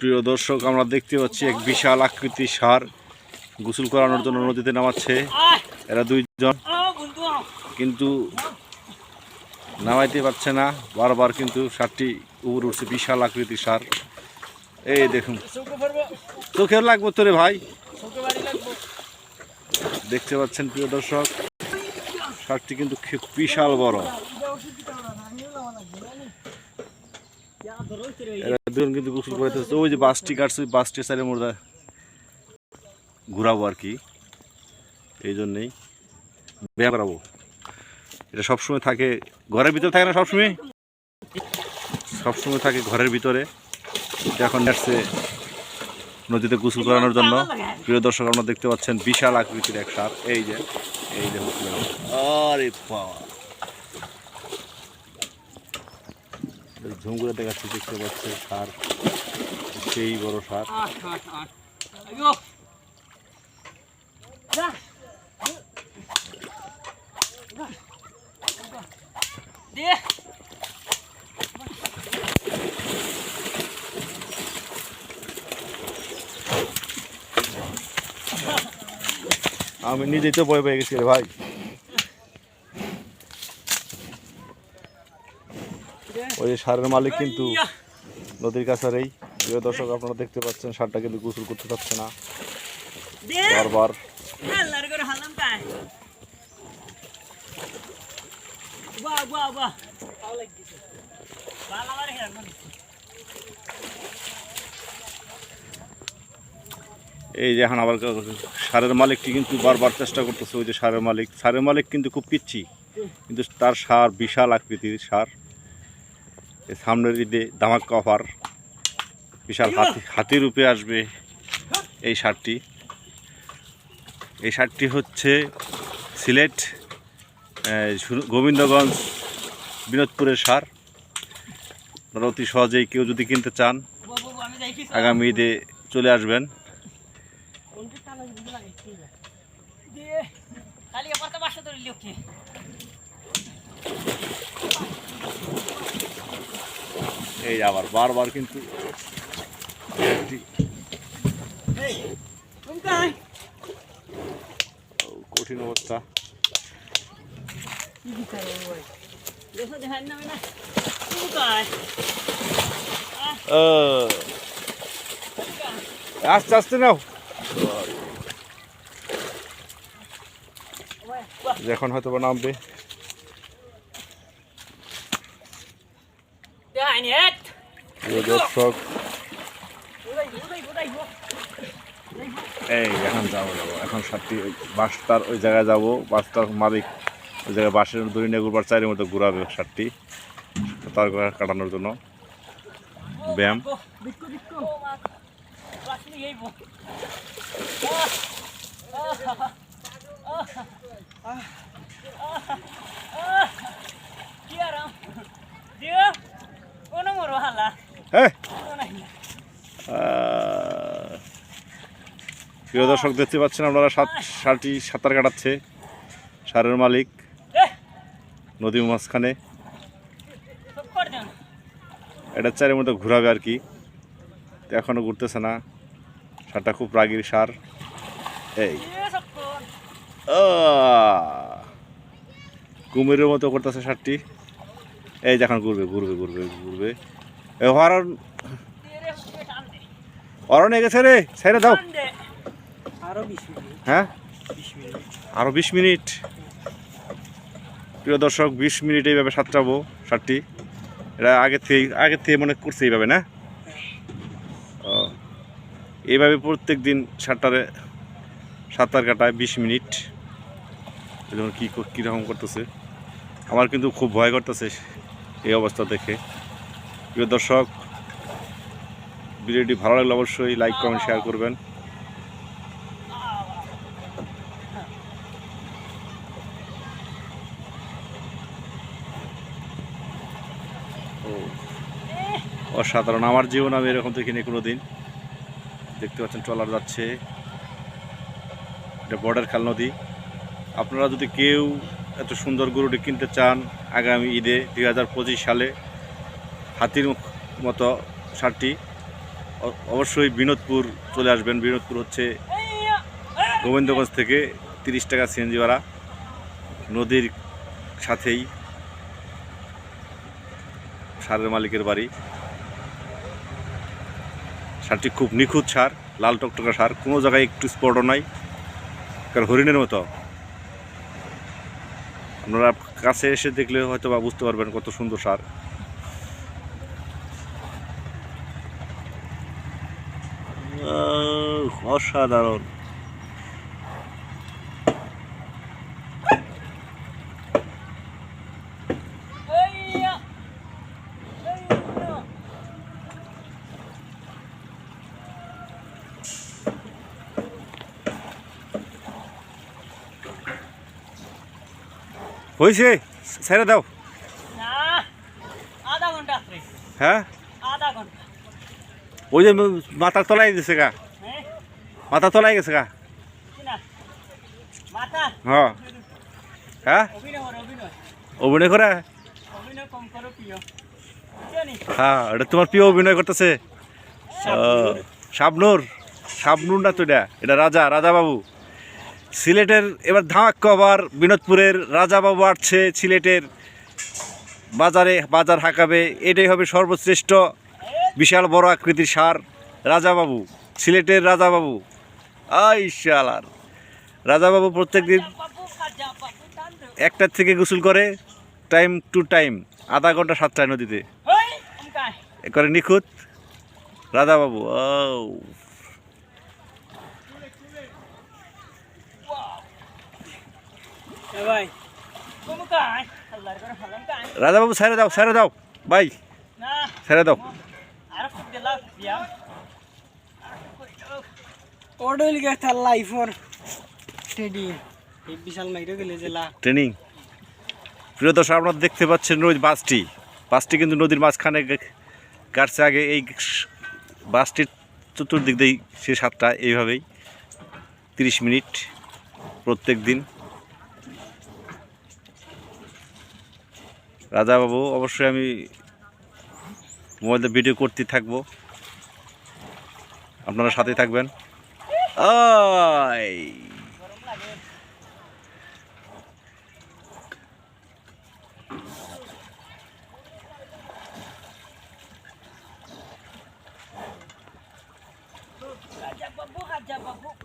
প্রিয় দর্শক, আমরা দেখতে পাচ্ছি এক বিশাল আকৃতির সার গোসল করানোর জন্য নদীতে নামাচ্ছে। এরা দুইজন, কিন্তু নামাইতে পারছে না। বারবার কিন্তু সারটি উপরে উঠছে, বিশাল আকৃতির সার। এই দেখুন। চোখের লাগবো তোরে ভাই। দেখতে পাচ্ছেন প্রিয় দর্শক, সারটি কিন্তু বিশাল বড়। দুজন কিন্তু গোসল করতেছে ওই যে বাসটি কাটছে ওই বাসটি সাইডের মধ্যে ঘুরাবো আর কি। এই জন্যেই ব্যায়াম করাবো। এটা সবসময় থাকে, ঘরের ভিতরে থাকে না সবসময়? সবসময় থাকে ঘরের ভিতরে। এখন আসছে নদীতে গোসল করানোর জন্য। প্রিয় দর্শক, আপনারা দেখতে পাচ্ছেন বিশাল আকৃতির এক সাপ। এই যে এই যে, আরে বাবা। ঝুম করে দেখাচ্ছি দেখতে পাচ্ছে সার সেই বড় সার। আমি নিজেই তো ভয় পেয়ে গেছি রে ভাই। ওই যে সারের মালিক কিন্তু নদীর কাছারেই প্রিয় দর্শক আপনারা দেখতে পাচ্ছেন সারটা কিন্তু গোসল করতে পারছে না। বারবার। এই যে এখন আবার সারের মালিকটি কিন্তু বারবার চেষ্টা করতেছে ওই যে সারের মালিক। সারের মালিক কিন্তু খুব পিচ্ছি কিন্তু তার সার বিশাল আকৃতির সার। সামনের ঈদে দামাক অফার বিশাল হাতি হাতির রূপে আসবে এই শার্টটি। এই শার্টটি হচ্ছে সিলেট গোবিন্দগঞ্জ, বিনোদপুরের সার। আপনারা অতি সহজেই কেউ যদি কিনতে চান, আগামী ঈদে চলে আসবেন পড়তে পারছ তোর লোককে এই আবার বারবার কিন্তু কঠিন অবস্থা। আস্তে আস্তে নাও। এখন হয়তো বা নামবে। দর্শক এই এখন যাব যাব এখন সাতটি ওই বাসটার ওই জায়গায় যাব। বাসটার মালিক ওই জায়গায় বাসের দড়ি নিয়ে ঘুরবার চারের মতো ঘুরাবে সাতটি। তার কাটানোর জন্য। ব্যায়াম। বিক্কু বিক্কু রাখলি এই বো কি আরাম দিও কোন মরো হালা হ্যাঁ কোন আহ, প্রিয় দর্শক দেখতে পাচ্ছেন আপনারা সাত সারটি সাঁতার কাটাচ্ছে সারের মালিক এ নদীর মাঝখানে। এটা চারের মধ্যে ঘুরাবে আর কি। এখনও ঘুরতেছে না। সারটা খুব রাগির সার। এই। কুমিরের মতো করতেছে সারটি। এই যখন ঘুরবে ঘুরবে ঘুরবে ঘুরবে। হরণ টান গেছে রে ছেড়ে দাও। টান আরও 20 মিনিট হ্যাঁ আরও বিশ মিনিট। প্রিয় দর্শক বিশ মিনিট এইভাবে সাঁতরাবো সারটি এটা আগে থেকে আগে থেকে মনে করছে এইভাবে না? ও, এইভাবে প্রত্যেক দিন সাতটারে সাঁতার কাটায় বিশ মিনিট। যেমন কী কীরকম করতেছে। আমার কিন্তু খুব ভয় করতেছে এই অবস্থা দেখে। প্রিয় দর্শক, ভিডিওটি ভালো লাগলে অবশ্যই লাইক কমেন্ট শেয়ার করবেন। অসাধারণ। আমার জীবন আমি এরকম দেখিনি কোনো দিন দেখতে পাচ্ছেন, ট্রলার যাচ্ছে। এটা বর্ডার খাল নদী। আপনারা যদি কেউ এত সুন্দর গরুটি কিনতে চান, আগামী ঈদে দুই হাজার পঁচিশ সালে হাতির মতো সারটি। অবশ্যই বিনোদপুর চলে আসবেন। বিনোদপুর হচ্ছে গোবিন্দগঞ্জ থেকে তিরিশ টাকা সিএনজি ভাড়া। নদীর সাথেই সারের মালিকের বাড়ি। সারটি খুব নিখুঁত সার, লাল টকটকা সার। কোনো জায়গায় একটু স্পটও নাই। কারণ হরিণের মতো। আপনারা কাছে এসে দেখলে হয়তো বা বুঝতে পারবেন কত সুন্দর সার। অসাধারণ। হয়েছে ছেড়ে দাও। হ্যাঁ? ওই যে মাথার তলায় গেছে গা। মাথা তলায় গেছে গা। হ্যাঁ হ্যাঁ অভিনয় করো? হ্যাঁ এটা তোমার প্রিয় অভিনয় করতেছে। শাবনুর। শাবনুর। না তো এটা এটা রাজা রাজা বাবু। সিলেটের এবার ধামাক্কা আবার বিনোদপুরের রাজা বাবু আসছে সিলেটের বাজারে বাজার হাঁকাবে। এটাই হবে সর্বশ্রেষ্ঠ বিশাল বড় আকৃতির সার রাজা বাবু। সিলেটের রাজা বাবু। আই শালার। রাজা বাবু প্রত্যেক দিন একটার থেকে গোসল করে টাইম টু টাইম আধা ঘণ্টা সাতটায় নদীতে। একবারে নিখুঁত। রাধাবাবু ও। করে রাধাবাবু ছেড়ে দাও ছেড়ে দাও। ভাই ছেড়ে দাও। গেছে লাইফর টেডি এই বিশাল মাইরে গেলে জেলা। ট্রেনিং প্রিয় দর্শক, আপনারা দেখতে পাচ্ছেন ওই বাসটি। বাসটি কিন্তু নদীর মাঝখানে গে- কাটছে আগে এই বাসটির চতুর্দিক দিয়েই সে সাতটা, এইভাবেই তিরিশ মিনিট প্রত্যেক দিন। রাজাবাবু, অবশ্যই আমি মোবাইলে ভিডিও করতে থাকব। আপনারা সাথে থাকবেন। Oy!